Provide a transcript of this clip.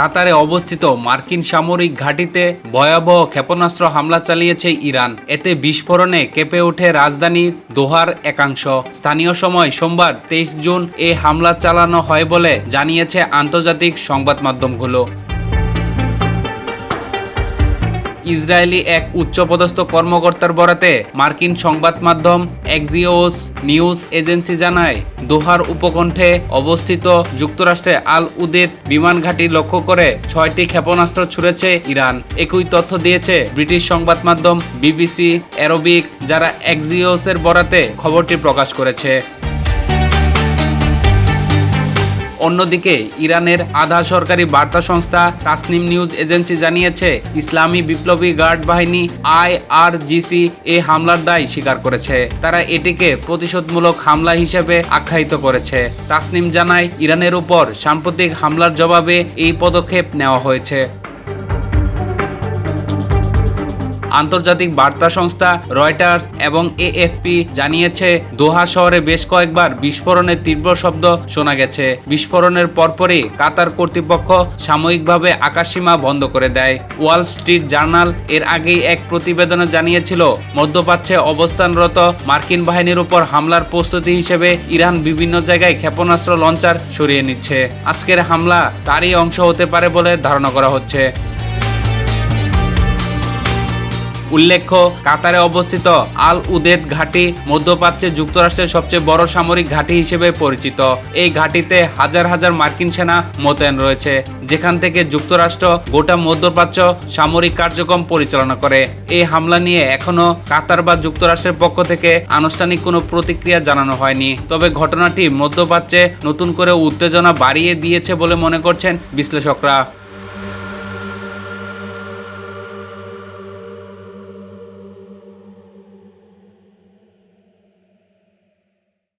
কাতারে অবস্থিত মার্কিন সামরিক ঘাঁটিতে ভয়াবহ ক্ষেপণাস্ত্র হামলা চালিয়েছে ইরান। এতে বিস্ফোরণে কেঁপে ওঠে রাজধানী দোহার একাংশ। স্থানীয় সময় সোমবার তেইশ জুন এ হামলা চালানো হয় বলে জানিয়েছে আন্তর্জাতিক সংবাদ মাধ্যমগুলো। ইসরায়েলি এক উচ্চপদস্থ কর্মকর্তার বরাতে মার্কিন সংবাদ মাধ্যম এক্সিওস নিউজ এজেন্সি জানায়, দোহার উপকণ্ঠে অবস্থিত যুক্তরাষ্ট্রে আল উদেদ বিমান ঘাঁটি লক্ষ্য করে ছয়টি ক্ষেপণাস্ত্র ছুড়েছে ইরান। একই তথ্য দিয়েছে ব্রিটিশ সংবাদ মাধ্যম বিবিসি অ্যারোবিক, যারা এক্সিওসের বরাতে খবরটি প্রকাশ করেছে। অন্যদিকে ইরানের আধা সরকারি বার্তা সংস্থা তাসনিম নিউজ এজেন্সি জানিয়েছে, ইসলামী বিপ্লবী গার্ড বাহিনী আইআরজিসি এ হামলার দায় স্বীকার করেছে। তারা এটিকে প্রতিশোধমূলক হামলা হিসেবে আখ্যায়িত করেছে। তাসনিম জানায়, ইরানের উপর সাম্প্রতিক হামলার জবাবে এই পদক্ষেপ নেওয়া হয়েছে। আন্তর্জাতিক বার্তা সংস্থা রয়টার্স এবং এএফপি জানিয়েছে, দোহা শহরে বেশ কয়েকবার বিস্ফোরণের তীব্র শব্দ শোনা গেছে। বিস্ফোরণের পরপরই কাতার কর্তৃপক্ষ সাময়িকভাবে আকাশসীমা বন্ধ করে দেয়। ওয়াল স্ট্রিট জার্নাল এর আগেই এক প্রতিবেদনে জানিয়েছিল, মধ্যপ্রাচ্যে অবস্থানরত মার্কিন বাহিনীর উপর হামলার প্রস্তুতি হিসেবে ইরান বিভিন্ন জায়গায় ক্ষেপণাস্ত্র লঞ্চার সরিয়ে নিচ্ছে। আজকের হামলা তারই অংশ হতে পারে বলে ধারণা করা হচ্ছে। উল্লেখ্য, কাতারে অবস্থিত আল উদেদ ঘাঁটি মধ্যপ্রাচ্যে যুক্তরাষ্ট্রের সবচেয়ে বড় সামরিক ঘাঁটি হিসেবে পরিচিত। এই ঘাঁটিতে হাজার হাজার মার্কিন সেনা মোতায়েন রয়েছে, যেখান থেকে যুক্তরাষ্ট্র গোটা মধ্যপ্রাচ্য সামরিক কার্যক্রম পরিচালনা করে। এই হামলা নিয়ে এখনও কাতার বা যুক্তরাষ্ট্রের পক্ষ থেকে আনুষ্ঠানিক কোনো প্রতিক্রিয়া জানানো হয়নি। তবে ঘটনাটি মধ্যপ্রাচ্যে নতুন করে উত্তেজনা বাড়িয়ে দিয়েছে বলে মনে করছেন বিশ্লেষকরা।